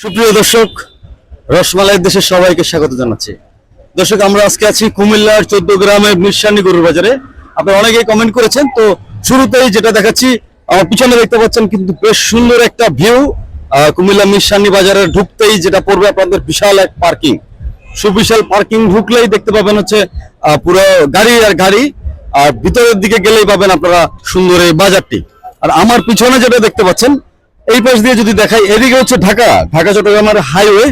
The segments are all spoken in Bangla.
সুপ্রিয় দর্শক রসমালাই দেশের সবাইকে স্বাগত জানাচ্ছি। দর্শক, আমরা আজকে আছি কুমিল্লার চোদ্দ গ্রামের মিরসানি গরুর বাজারে। আপনারা অনেকেই কমেন্ট করেছেন, তো শুরুতেই যেটা দেখাচ্ছি আমার পিছনে দেখতে পাচ্ছেন কিন্তু বেশ সুন্দর একটা ভিউ কুমিল্লা মিরসানি বাজারে ঢুকতেই যেটা পড়বে আপনাদের বিশাল এক পার্কিং সুবিশাল পার্কিং ঢুকলেই দেখতে পাবেন হচ্ছে পুরো গাড়ি আর গাড়ি, আর ভিতরের দিকে গেলেই পাবেন আপনারা সুন্দর এই বাজারটি। আর আমার পিছনে যেটা দেখতে পাচ্ছেন এই পাশ দিয়ে যদি দেখাই, এদিকে হচ্ছে ঢাকা। ঢাকা চট্টগ্রামের হাইওয়ে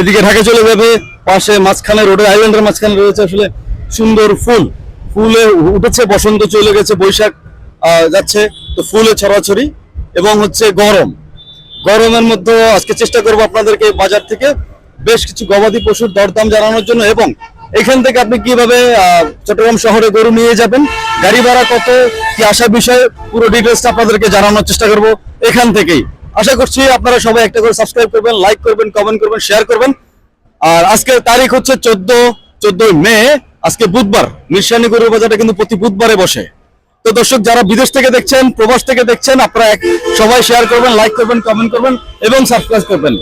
এদিকে ঢাকা চলে যাবে, পাশে মাঝখানে রোডের আইল্যান্ডের মাঝখানে রয়েছে আসলে সুন্দর ফুল। ফুলে উঠেছে, বসন্ত চলে গেছে, বৈশাখ যাচ্ছে। তো ফুলে ছড়াছড়ি এবং হচ্ছে গরম। গরমের মধ্যে আজকে চেষ্টা করব আপনাদেরকে বাজার থেকে বেশ কিছু গবাদি পশুর দরদাম জানানোর জন্য এবং এখান থেকে আপনি কীভাবে চট্টগ্রাম শহরে গরু নিয়ে যাবেন? গাড়ি ভাড়া কত? কি আসা বিষয়ে? পুরো ডিটেলসটা আপনাদেরকে জানানোর চেষ্টা করব এখান থেকেই। আশা করছি আপনারা সবাই একটা করে সাবস্ক্রাইব করবেন লাইক করবেন কমেন্ট করবেন শেয়ার করবেন। আর আজকের তারিখ হচ্ছে চোদ্দ, চোদ্দই মে, আজকে বুধবার। মিরসানি গরুর বাজারটা কিন্তু প্রতি বুধবারে বসে। তো দর্শক, যারা বিদেশ থেকে দেখছেন, প্রবাস থেকে দেখছেন, আপনারা সবাই শেয়ার করবেন লাইক করবেন কমেন্ট করবেন এবং সাবস্ক্রাইব করবেন।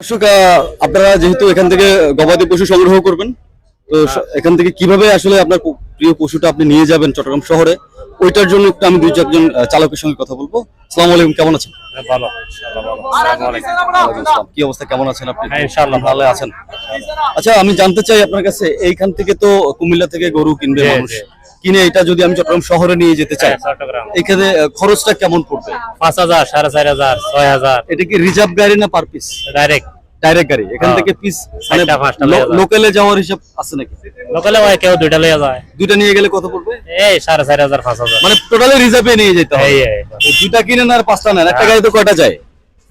দর্শক আপনারা যেহেতু এখান থেকে গবাদি পশু সংগ্রহ করবেন তো এখান থেকে কীভাবে আসলে আপনার প্রিয় পশুটা আপনি নিয়ে যাবেন চট্টগ্রাম শহরে? ওইটার জন্য একটু আমি দুই চারজন চালকের সঙ্গে কথা বলব। সালাম আলাইকুম কেমন আছেন? হ্যাঁ, ভালো। কি অবস্থা কেমন আছেন আপনি? হ্যাঁ, ইনশাআল্লাহ ভালো আছেন? আচ্ছা আমি জানতে চাই আপনার কাছে এইখান থেকে তো কুমিল্লা থেকে গরু কিনবে মানুষ। কিনে এটা যদি আমি চট্টগ্রাম শহরে নিয়ে যেতে চাই হ্যাঁ, এখানে খরচটা কেমন পড়বে? পাঁচ হাজার সাড়ে চার হাজার ছয় হাজার। এটা কি রিজার্ভ গাড়ি না পার পিস ডাইরেক্ট ডাইরেক্ট গাড়ি এখান হ্যাঁ। থেকে পিস। লোকালে যাওয়ার হিসাব আছে নাকি? লোকালে হয় কেউ দুইটা যায়। দুইটা নিয়ে গেলে কত পড়বে? এই সাড়ে চার হাজার পাঁচ হাজার। মানে টোটালি রিজার্ভে নিয়ে যেতে হবে। এই এই, এই। দুইটা কিনেন আর পাঁচটা নেন। একটা হ্যাঁ। গাড়ি তো কয়টা যায়?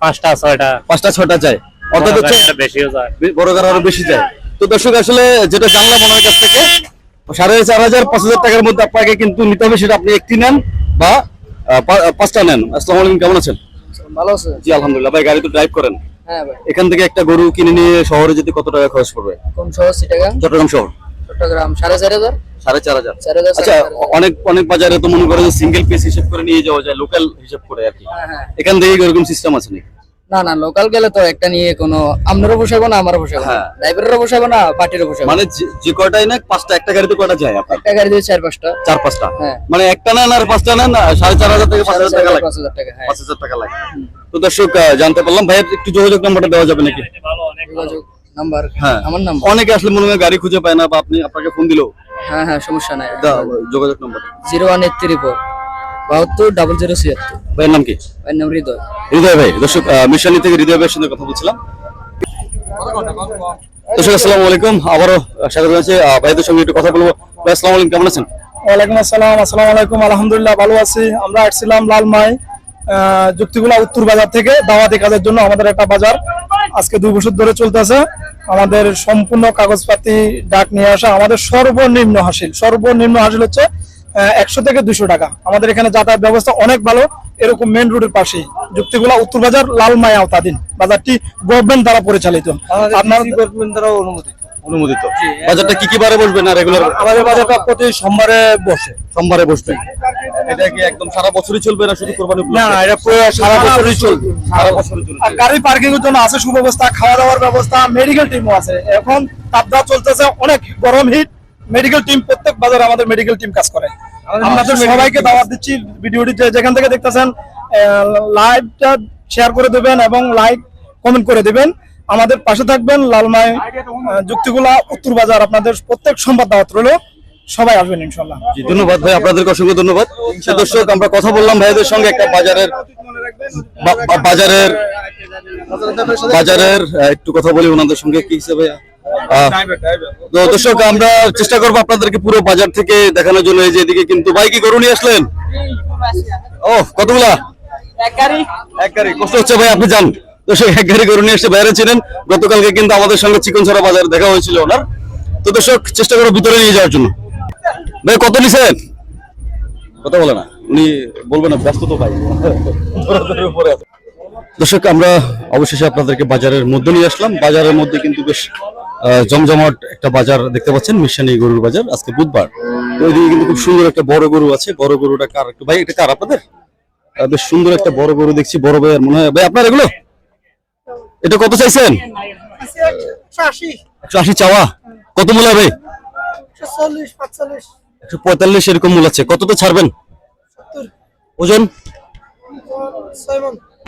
পাঁচটা ছয়টা। পাঁচটা ছটা যায়। অর্থাৎ হচ্ছে বেশিও যায়। বড় গাড়ি আরও বেশি যায়। তো দর্শক আসলে যেটা জানলাম ওনার কাছ থেকে সাড়ে চার হাজার পাঁচ হাজার টাকার মধ্যে আপনাকে কিন্তু নিতে হবে সেটা আপনি একটি নেন বা পাঁচটা নেন। আসসালামু আলাইকুম কেমন আছেন? ভালো আছে জি আলহামদুলিল্লাহ। ভাই গাড়ি তো ড্রাইভ করেন। হ্যাঁ এখান থেকে একটা গরু কিনে নিয়ে শহরে যেতে কত টাকা খরচ পড়বে? কম শহর সেটা চট্টগ্রাম শহর? চট্টগ্রাম সাড়ে চার হাজার। সাড়ে চার হাজার। হাজার আচ্ছা অনেক অনেক বাজারে তো মনে করে যে সিঙ্গেল পিস হিসেব করে নিয়ে যাওয়া যায় লোকাল হিসেব করে আর কি। হ্যাঁ হ্যাঁ। এখান থেকে এরকম সিস্টেম আছে নাকি? না না লোকাল গেলে তো একটা নিয়ে কোনো আপনারও বসাবো না আমারও বসাবো না। হ্যাঁ। ড্রাইভারেরও বসাবো না পার্টিরও বসাবো মানে যে- কয়টাই না পাঁচটা একটা গাড়িতে কয়টা যায় আপনার? একটা গাড়ি দিয়ে চার পাঁচটা। চার পাঁচটা? হ্যাঁ। মানে একটা নেন আর পাঁচটা আহ, সাড়ে চার হাজার থেকে পাঁচ হাজার টাকা লাগে। পাঁচ হাজার টাকা হ্যাঁ। পাঁচ হাজার টাকা লাগে। তো দর্শক জানতে পারলাম ভাইয়ের একটু যোগাযোগ নাম্বারটা দেওয়া যাবে নাকি? যোগাযোগ নাম্বার হ্যাঁ। আমার নাম্বার। অনেকে আসলে মনে হয় গাড়ি খুঁজে পায় না বা আপনি আপনাকে ফোন দিলো। হ্যাঁ হ্যাঁ সমস্যা নাই। যোগাযোগ number. Zero one eight three four. বাহাত্তর ডাবল জিরো ছিয়াত্তর। ভাইয়ের নাম কি? ভাইয়ের নাম হৃদয়। হৃদয় ভাই দর্শক মিশালি থেকে হৃদয় ভাইয়ের সঙ্গে কথা বলছিলাম। দর্শক আসসালামু আলাইকুম। আবারও স্বাগত জানাচ্ছি। ভাইদের সঙ্গে একটু কথা বলব। ভাই আসসালামু আলাইকুম কেমন আছেন? ওয়ালাইকুম আসসালাম আসসালামু আলাইকুম আলহামদুলিল্লাহ ভালো আছি। আমরা আসছিলাম লালমাই যুক্তিগুলা উত্তর বাজার থেকে দাওয়াতি কাজের জন্য আমাদের একটা বাজার। আজকে দুই বছর ধরে চলতেছে। আমাদের সম্পূর্ণ কাগজপাতি ডাক নিয়ে আসা আমাদের সর্বনিম্ন হাসিল। সর্বনিম্ন হাসিল হচ্ছে একশো থেকে দুশো টাকা। আমাদের এখানে যাতায়াত ব্যবস্থা অনেক ভালো। এরকম মেন রোডের পাশেই। যুক্তিগুলা উত্তর বাজার লালমাই আওতাধীন। বাজারটি গভর্নমেন্ট দ্বারা পরিচালিত। আপনার গভর্নমেন্ট দ্বারা অনুমোদিত। অনুমোদিত। বাজারটা কি কি বারে বসবে না রেগুলার আমাদের বাজারটা প্রতি সোমবারে বসে। সোমবারে বসবে এটা কি একদম সারা বছরই চলবে না শুধু কোরবানি না না এটা পুরো সারা বছরই চলবে। সারা বছরই চলবে। আর গাড়ি পার্কিং এর জন্য আছে সুব্যবস্থা খাওয়া দাওয়ার ব্যবস্থা মেডিকেল টিমও আছে। এখন চলতেছে অনেক গরম হিট মেডিকেল টিম প্রত্যেক বাজারে আমাদের মেডিকেল টিম কাজ করে। আপনাদের সবাইকে দাওয়াত দিচ্ছি ভিডিওটি যেখান থেকে দেখতেছেন লাইভটা শেয়ার করে দেবেন এবং লাইক কমেন্ট করে দিবেন। আমাদের পাশে থাকবেন লালমাই যুক্তিগুলা উত্তর বাজার। আপনাদের প্রত্যেক সংবাদ দাওয়াত রইল। সবাই আসবেন ইনশাল্লাহ জি ধন্যবাদ ভাই আপনাদেরকে অসংখ্য ধন্যবাদ। দর্শক আমরা কথা বললাম ভাইদের সঙ্গে একটা বাজারের বাজারের বাজারের একটু কথা বলি ওনাদের সঙ্গে কি হিসেবে? তো দর্শক আমরা চেষ্টা করব আপনাদেরকে পুরো বাজার থেকে দেখানোর জন্য। এই যে এদিকে কিন্তু ভাই কি গরু নিয়ে আসলেন? ও কতগুলা? এক গাড়ি কষ্ট হচ্ছে ভাই আপনি যান। দর্শক এক গাড়ি গরু নিয়ে এসে বাইরে ছিলেন। গতকালকে কিন্তু আমাদের সঙ্গে চিকন ছড়া বাজার দেখা হয়েছিল ওনার। তো দর্শক চেষ্টা করব ভিতরে নিয়ে যাওয়ার জন্য। ভাই কত নিছেন? কথা বলে না। উনি বলবেন না ব্যস্ত তো ভাই। দর্শক আমরা অবশেষে আপনাদেরকে বাজারের মধ্যে নিয়ে আসলাম। বাজারের মধ্যে কিন্তু বেশ জমজমাট একটা বাজার দেখতে পাচ্ছেন মিশানি গরুর বাজার আজকে বুধবার। তো ওইদিকে কিন্তু খুব সুন্দর একটা বড় গরু আছে। বড় গরুটা কার একটু? ভাই এটা কার আপনাদের? বেশ সুন্দর একটা বড় গরু দেখছি বড় ভাই আর মনে হয়। ভাই আপনার এগুলো? এটা কত চাইছেন? একশো আশি। চাওয়া? কত মূল হবে? একশো পঁয়তাল্লিশ এরকম মূল আছে। কত তো ছাড়বেন ওজন?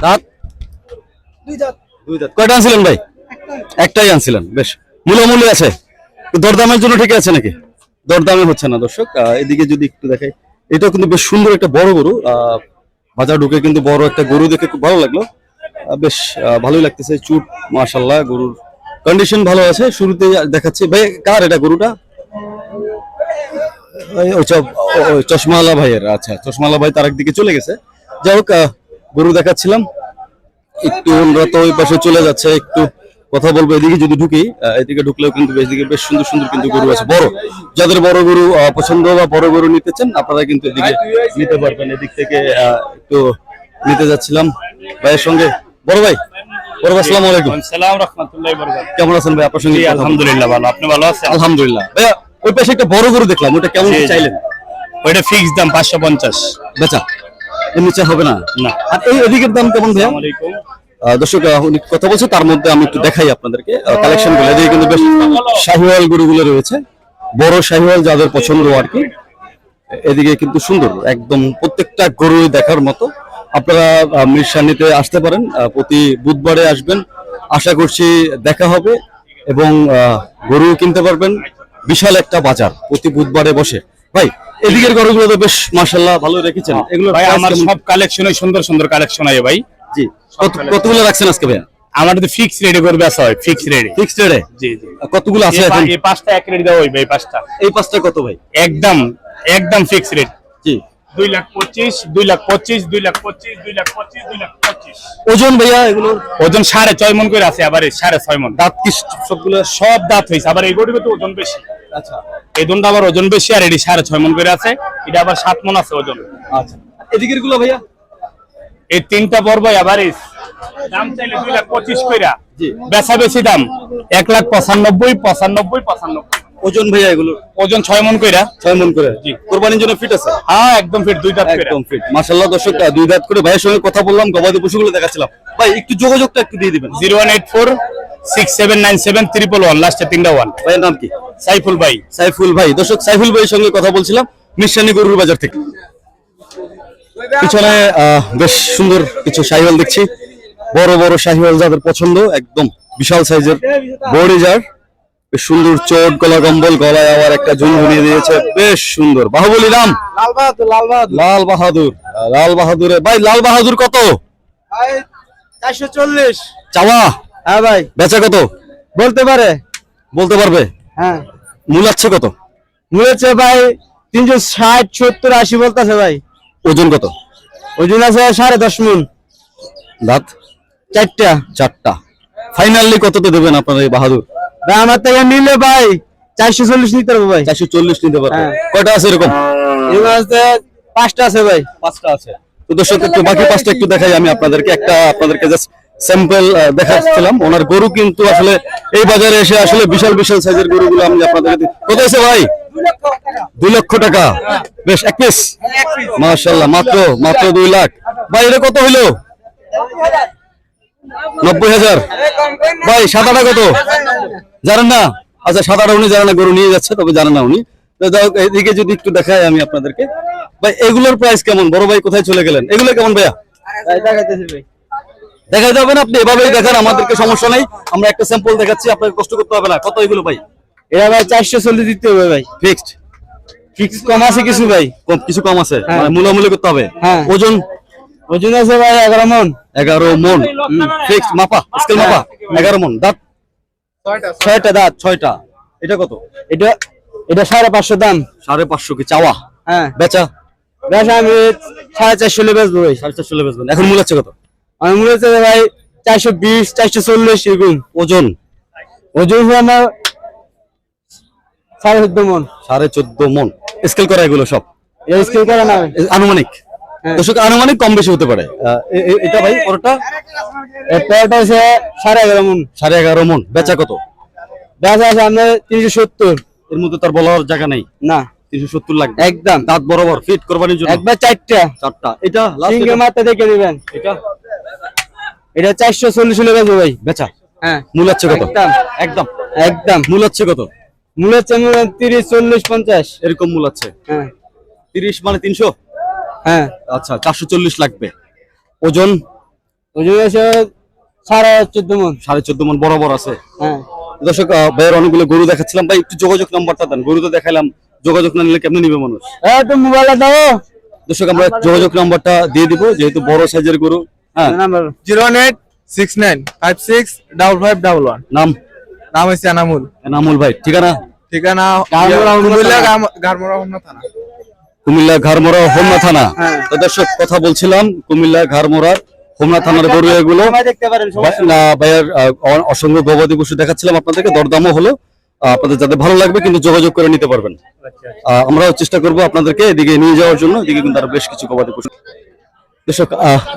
দাঁত? দুই দাঁত। কয়টা আনছিলেন ভাই? একটাই আনছিলেন। বেশ। মূলামূলি আছে। দরদামের জন্য ঠিক আছে নাকি? দরদামে হচ্ছে না, দর্শক। এদিকে যদি একটু দেখাই, এটাও কিন্তু বেশ সুন্দর একটা বড় গরু। বাজার ঢুকে কিন্তু বড় একটা গরু দেখে খুব ভালো লাগল। বেশ ভালোই লাগতেছে, চুট মাশাল্লাহ গরুর কন্ডিশন ভালো আছে। শুরুতে দেখাচ্ছি, ভাই, কার এটা গরুটা? চশমালা ভাইয়ের। আচ্ছা চশমালা ভাই তার একদিকে চলে গেছে। যাই হোক গরু দেখাচ্ছিলাম। একটু আমরা তো ওই পাশে চলে যাচ্ছে, একটু কথা বলব এদিকে যদি ঢুকি এদিকে ঢুকলেও কিন্তু বেশ সুন্দর সুন্দর কিন্তু গরু আছে। বড় যাদের বড় গরু পছন্দ বা বড় গরু নিতে চান আপনারা কিন্তু এদিকে নিতে পারবেন। এদিক থেকে একটু নিতে যাচ্ছিলাম ভাইয়ের সঙ্গে। বড় ভাই বড় ভাই আসসালামু আলাইকুম। সালাম রহমতুল্লাহ বরকাত কেমন আছেন ভাই? আপনার সঙ্গে। আলহামদুলিল্লাহ ভালো। আপনি ভালো আছেন? আলহামদুলিল্লাহ। ভাইয়া ওই পাশে একটা বড় গরু দেখলাম ওটা কেমন। চাইলেন? ওইটা ফিক্স দাম পাঁচশো পঞ্চাশ। বেচা এর নিচে হবে না? না। আর এই এদিকের দাম কেমন ভাইয়া? দর্শক উনি কথা বলছে তার মধ্যে আমি একটু দেখাই আপনাদেরকে। কালেকশনগুলো। এদিকে কিন্তু বেশ শাহিওয়াল গরুগুলো রয়েছে। বড় শাহিওয়াল যাদের পছন্দ আর কি। এদিকে কিন্তু সুন্দর একদম প্রত্যেকটা গরু দেখার মতো। আপনারা মিরসানিতে আসতে পারেন প্রতি বুধবারে আসবেন। আশা করছি দেখা হবে এবং আহ, গরু কিনতে পারবেন। বিশাল একটা বাজার প্রতি বুধবারে বসে। ভাই এদিকের গরুগুলো তো বেশ মাশাল্লাহ ভালো রেখেছেন। এগুলো ভাই আমার সব কালেকশনে সুন্দর সুন্দর কালেকশন আছে ভাই। জি। কতগুলো রাখছেন আজকে ভাইয়া? আমার তো ফিক্স রেডি করবে আসা হয় ফিক্স রেডি ফিক্সড রেটে জি জি। কতগুলো আছে এখন? এই পাঁচটা এক রেডি দেওয়া হইবে এই পাঁচটা। এই পাঁচটা কত ভাই? একদম একদম ফিক্স রেট জি। দুই লাখ পঁচিশ দুই লাখ পঁচিশ দুই লাখ পঁচিশ দুই লাখ পঁচিশ দুই লাখ পঁচিশ। ওজন ভাইয়া এগুলো? ওজন সাড়ে ছয় মন করে আছে আবার সাড়ে ছয় মন। দাঁত কি সবগুলো? সব দাঁত হয়েছে আবার এই গরুকে তো ওজন বেশি। আচ্ছা। এই দুনটা আবার ওজন বেশি আর এটি সাড়ে ছয় মন করে আছে এটা আবার সাত মন আছে ওজন। আচ্ছা। এদিকেরগুলো ভাইয়া? এই তিনটা পর্ব এভারেজ দাম চাইলে দুই লাখ পঁচিশ কইরা। জি। বেচা বেশি দাম এক লাখ পঁচানব্বই পঁচানব্বই পঁচানব্বই। ওজন ভাইয়া এগুলো? ওজন ছয় মন কইরা। ছয় মন করে? জি। কোরবানির জন্য ফিট আছে? হ্যাঁ একদম ফিট দুই দাঁত একদম ফিট মাশাআল্লাহ দর্শক দুই দাঁত করে ভাইয়ের সঙ্গে কথা বললাম গবাদি পশুগুলো দেখাচ্ছিলাম। ভাই একটু যোগাযোগটা একটু দিয়ে দিবেন। Zero one eight four six seven nine seven triple one লাস্টে তিনটা ওয়ান ভাইয়ের নাম কি? সাইফুল ভাই। সাইফুল ভাই। দর্শক সাইফুল ভাইয়ের সঙ্গে কথা বলছিলাম মিশানি গরুর বাজার থেকে। পিছনে আহ, বেশ সুন্দর কিছু শাহিওয়াল দেখছি। বড় বড় শাহিওয়াল যাদের পছন্দ একদম বিশাল সাইজের বড়ি যার বেশ সুন্দর চোট গলা কম্বল গলায় আবার একটা ঘুরিয়ে দিয়েছে। বেশ সুন্দর। বাহুবলী রাম। লাল বাহাদুর। লাল বাহাদুর ভাই লাল বাহাদুর কত? চারশো চল্লিশ। চাওয়া? হ্যাঁ ভাই। বেচা কত? বলতে পারে। বলতে পারবে? হ্যাঁ। মূলাচ্ছে কত? মূলেছে ভাই তিনশো ষাট সত্তর আশি বলতেছে ভাই। ওজন কত? ওজন আছে সাড়ে দশ মন। দাঁত? চারটা। চারটা। ফাইনালি কত তো দেবেন আপনার এই বাহাদুর? ভাই আমার থেকে নিলে ভাই চারশো চল্লিশ নিতে পারব ভাই। চারশো চল্লিশ নিতে পারব। হ্যাঁ। কয়টা আছে এরকম? আছে পাঁচটা আছে ভাই। পাঁচটা আছে। তো দর্শক একটু বাকি পাঁচটা একটু দেখাই আমি আপনাদেরকে। একটা আপনাদেরকে জাস্ট স্যাম্পল দেখাচ্ছিলাম। ওনার গরু কিন্তু আসলে এই বাজারে এসে আসলে বিশাল বিশাল সাইজের গরুগুলো আমি কত আছে ভাই? দুই লক্ষ টাকা। বেশ এক পিস মাশাল্লাহ মাত্র মাত্র দুই লাখ। ভাই এটা কত হইল? নব্বই হাজার। ভাই সাদাটা কত? জানেন না? আচ্ছা সাদাটা উনি জানেন না গরু নিয়ে যাচ্ছে তবে জানেন না উনি। এদিকে যদি একটু দেখাই আমি আপনাদেরকে। ভাই এগুলোর প্রাইস কেমন? বড় ভাই কোথায় চলে গেলেন? এগুলো কেমন ভাইয়া? দেখাইতেছি ভাই। দেখা যাবে না আপনি এভাবেই দেখান আমাদেরকে সমস্যা নাই। আমরা একটা স্যাম্পল দেখাচ্ছি আপনাকে কষ্ট করতে হবে না। কত এগুলো ভাই? এটা ভাই চারশো চল্লিশ দিতে হবে ভাই। ফিক্সড ফিক্স কম আছে কিছু ভাই। কম কিছু কম আছে? হ্যাঁ। মানে মূলামূলি করতে হবে? হ্যাঁ। ওজন? ওজন আছে ভাই এগারো মন। এগারো মন। ফিক্সড মাপা? স্কেল মাপা? এগারো মন। দাঁত? ছয়টা দাঁত ছয়টা। এটা কত? এটা এটা সাড়ে পাঁচশো দাম। সাড়ে পাঁচশো কি চাওয়া? হ্যাঁ। বেচা? বেশ আমি সাড়ে চারশো লে বেচবো ভাই। সাড়ে চারশো লেবে বেচবেন। এখন মূল আছে কত? মনে হচ্ছে ভাই চারশো বিশ চারশো চল্লিশ এরকম। ওজন? ওজন আমার সাড়ে চোদ্দ মন। সাড়ে চোদ্দ মন। স্কেল করা এগুলো সব? স্কেল করে না। আনুমানিক? হ্যাঁ। দর্শক আনুমানিক কম বেশি হতে পারে। এটা ভাই হচ্ছে সাড়ে এগারো মন। সাড়ে এগারো মন। বেচা কত? বেচা আছে আপনার তিনশো সত্তর। এর মধ্যে তার বলার জায়গা নেই? না। তিনশো সত্তর লাগবে? একদম। দাঁত বরাবর ফিট করবানির জন্য? একবার চারটা। চারটা। এটা সিঙ্গে মাত্রা দেখে নেবেন। এটা? এটা চারশো চল্লিশ হলে বেচবো ভাই বেচা। হ্যাঁ। মূল হচ্ছে কত? একদম। একদম। মূল হচ্ছে কত? মূল হচ্ছে তিরিশ চল্লিশ পঞ্চাশ। এরকম মূল আছে। হ্যাঁ। তিরিশ মানে তিনশো? হ্যাঁ। আচ্ছা চারশো চল্লিশ লাগবে। ওজন? ওজন আছে সাড়ে চোদ্দ মন। সাড়ে চোদ্দ মন বরাবর আছে। হ্যাঁ। দর্শক ভাইয়ের অনেকগুলো গরু দেখাচ্ছিলাম। ভাই একটু যোগাযোগ নাম্বারটা দেন। গরু তো দেখাইলাম। যোগাযোগ না নিলে কেমনে নিবে মানুষ? দাও। দর্শক আমরা যোগাযোগ নাম্বারটা দিয়ে দিব যেহেতু বড় সাইজের গরু। Number zero one eight six nine five six double five double one. নাম? নাম হচ্ছে আনামুল এনামুল ভাই ঠিকানা? ঠিকানা কুমিল্লা হোমনা গাম- হোমনা থানা। কুমিল্লা ঘাড়মোড়া হোমনা থানা। তো দর্শক কথা বলছিলাম কুমিল্লা ঘাড়মোড়া হোমনা থানার গরু এগুলো। দেখতে না, ভাইয়ের অসংখ্য গবাদি পশু দেখাচ্ছিলাম আপনাদেরকে দরদামও হলো। আপনাদের যাতে ভালো লাগবে কিন্তু যোগাযোগ করে নিতে পারবেন। আহ, আমরাও চেষ্টা করব আপনাদেরকে এদিকে নিয়ে যাওয়ার জন্য এদিকে কিন্তু আরও বেশ কিছু গবাদি পশু দর্শক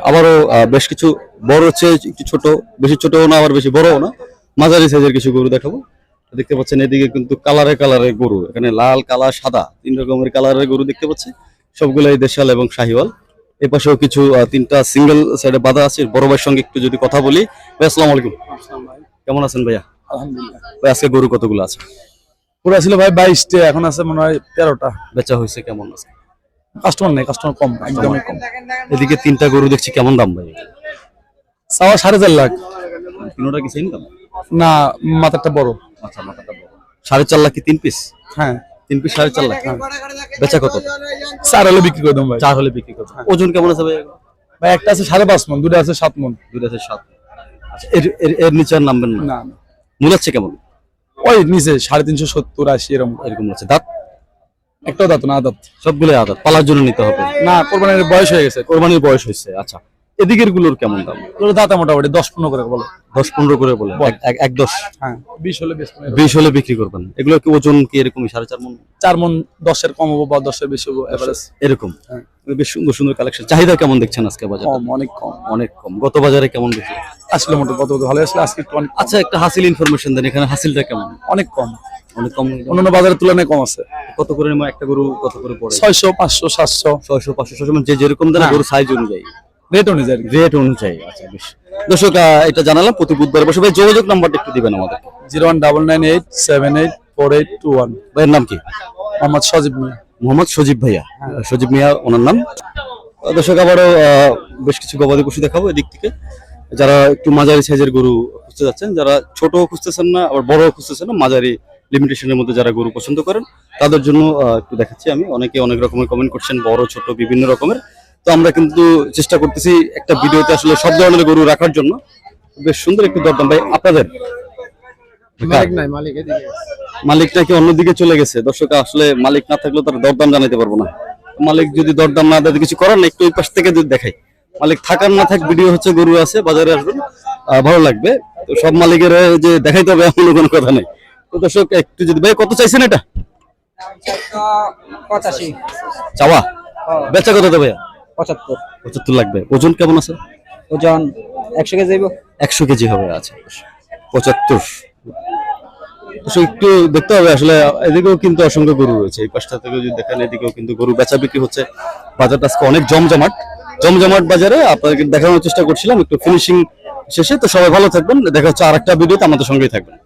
আবারও বেশ কিছু বড় হচ্ছে একটু ছোট বেশি ছোট না আবার বেশি বড়ও না মাঝারি সাইজের কিছু গরু দেখাবো। দেখতে পাচ্ছেন এদিকে কিন্তু কালারে কালারের গরু এখানে লাল কালা সাদা তিন রকমের কালারের গরু দেখতে পাচ্ছি। সবগুলাই দেশাল এবং শাহিওয়াল। এ পাশেও কিছু তিনটা সিঙ্গেল সাইডে বাধা আছে বড় ভাইয়ের সঙ্গে একটু যদি কথা বলি। ভাই আসসালামু আলাইকুম। কেমন আছেন ভাইয়া? আলহামদুলিল্লাহ। ভাই আজকে গরু কতগুলো আছে? পুরো ছিল ভাই বাইশটা এখন আছে মনে হয় তেরোটা। বেচা হয়েছে কেমন আছে? কাস্টমার নেই কাস্টমার কম একদমই কম। এদিকে তিনটা গরু দেখছি কেমন দাম ভাই? চাওয়া সাড়ে চার লাখ। তিনোটা কি সেম দাম? না মাথাটা বড়। আচ্ছা মাথাটা বড়। সাড়ে চার লাখ কি তিন পিস হ্যাঁ। তিন পিস সাড়ে চার লাখ হ্যাঁ। বেচা কত? চার হলে বিক্রি করে দেবো ভাই। চার হলে বিক্রি করবে। ওজন কেমন আছে ভাই? ভাই একটা আছে সাড়ে পাঁচ মন দুটো আছে সাত মন। দুইটা আছে সাত আচ্ছা এর এর নিচে আর নামবেন না? না মূলাচ্ছে কেমন? ওই নিচে সাড়ে তিনশো সত্তর আশি এরকম। এরকম আছে। দাঁত? একটাও দাঁত না দাঁত সবগুলো আদাত। পালার জন্য নিতে হবে। না কোরবানির বয়স হয়ে গেছে। কোরবানির বয়স হয়েছে আচ্ছা। এদিকেরগুলোর কেমন দাম? ওগুলো দাঁতা মোটামুটি দশ পনেরো করে বলো। দশ পনেরো করে বলে। এক- দশ। হ্যাঁ। বিশ হলে বিশ হলে বিক্রি করবেন। এগুলো কি ওজন কি এরকমই? সাড়ে চার মন? চার মন দশের কম হব বা দশের বেশি হব এভারেজ এরকম। হ্যাঁ। বেশ সুন্দর সুন্দর কালেকশন চাহিদা কেমন দেখছেন আজকে বাজার? কম অনেক কম। অনেক কম। গত বাজারে কেমন দেখি আসলে মোটে কত ভালো আসলে আজকে অনেক আচ্ছা একটা হাসিল ইনফরমেশন দেন এখানে হাসিলটা কেমন? অনেক কম। অনেক কম। অন্যান্য বাজারের তুলনায় কম আছে। কত করে নেব? একটা গরু কত করে পড়ে? ছয়শো পাঁচশো সাতশো। ছয়শো পাঁচশো ছয়শো মানে যে যেরকম দেন হ্যাঁ। গরু সাইজ অনুযায়ী। রেট অনুযায়ী। রেট অনুযায়ী আচ্ছা বেশ। দর্শক এটা জানালাম প্রতি বুধবার বসে। ভাই যোগাযোগ নাম্বারটা একটু দিবেন আমাদের। Zero one double nine eight seven eight four eight two one. ভাইয়ের নাম কি? মোহাম্মদ সজীব মিয়া। মোহাম্মদ সজীব ভাইয়া। সজীব মিয়া ওনার নাম। দর্শক আবারও বেশ কিছু গবাদি পশু দেখাবো এদিক থেকে। যারা একটু মাঝারি সাইজের গরু খুঁজতে যাচ্ছেন যারা ছোট খুঁজতেছেন না আবার বড় খুঁজতেছেন না মাঝারি লিমিটেশনের মধ্যে যারা গরু পছন্দ করেন তাদের জন্য একটু দেখাচ্ছি আমি। অনেকে অনেক রকমের কমেন্ট করছেন বড় ছোট বিভিন্ন রকমের। তো আমরা কিন্তু চেষ্টা করতেছি একটা ভিডিওতে আসলে সব ধরনের গরু রাখার জন্য। বেশ সুন্দর একটু দরদাম। ভাই আপনাদের? মালিকটা কি অন্যদিকে চলে গেছে? দর্শক আসলে মালিক না থাকলেও তার দরদাম জানাতে পারব না। মালিক যদি দরদাম না দেয় কিছু করার না একটু ওই পাশ থেকে যদি দেখাই। মালিক থাকার না থাক ভিডিও হচ্ছে গরু আছে বাজারে আসবেন। ভালো লাগবে। তো সব মালিকের যে দেখাইতে হবে এমন কোনো কথা নেই। তো দর্শক একটু যদি ভাই কত চাইছেন এটা? পঁচাশি। চাওয়া? বেচা কত ভাইয়া? পঁচাত্তর। পঁচাত্তর লাগবে। ওজন কেমন আছে? ওজন একশো কেজি একশো কেজি হবে আচ্ছা। পঁচাত্তর। একটু দেখতে হবে আসলে এদিকেও কিন্তু অসংখ্য গরু রয়েছে। এই পাশটা থেকে যদি দেখেন এদিকেও কিন্তু গরু বেচা বিক্রি হচ্ছে। বাজারটা আজকে অনেক জমজমাট। জমজমাট বাজারে আপনাদেরকে দেখানোর চেষ্টা করছিলাম, একটু ফিনিশিং শেষে। তো সবাই ভালো থাকবেন। দেখা হচ্ছে আর আরেকটা ভিডিওতে, আমাদের সঙ্গেই থাকবেন।